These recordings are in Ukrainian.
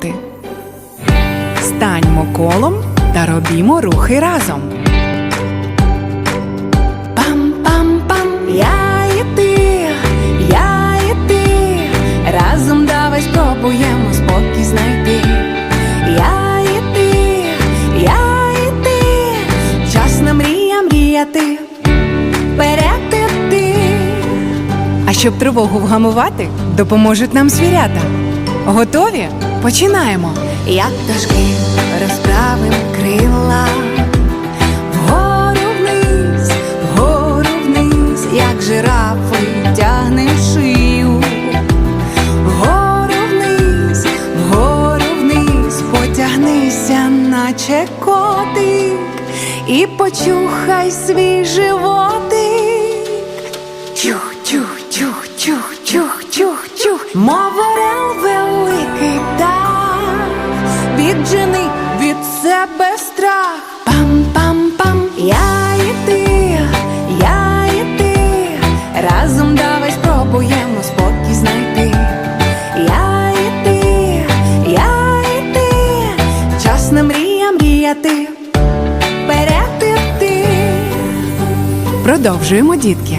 роботи. Станьмо колом та робімо рухи разом. Пам-пам-пам, я і ти, я і ти. Разом давай спробуємо спокій знайти. Я і ти, я і ти. Час на мрія мріяти. Вперед іти. А щоб тривогу вгамувати, допоможуть нам звірята. Готові? Починаємо. Як пташки розправим крила. Вгору вниз, вгору вниз, як жирафи тягнем шию. Вгору вниз, вгору вниз, потягнися, наче котик, і почухай свій животик. Чух, чух, чух, чух, чух, чух, чух, мов орел великий птах, віджени від себе страх. Пам-пам-пам, я і ти, я і ти, разом давай спробуємо спокій знайти. Я і ти, я і ти, час на мрія мріяти. Вперед іти. Продовжуємо, дітки.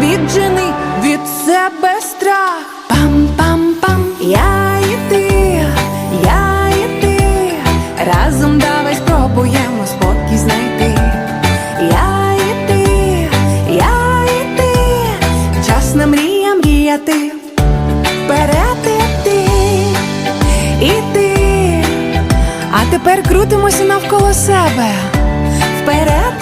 віджени від себе страх. Пам-пам-пам, я і ти, я і ти, разом давай спробуємо спокій знайти. Я і ти, я і ти, час на мрія мріяти. Вперед іти, іти. А тепер крутимося навколо себе. Вперед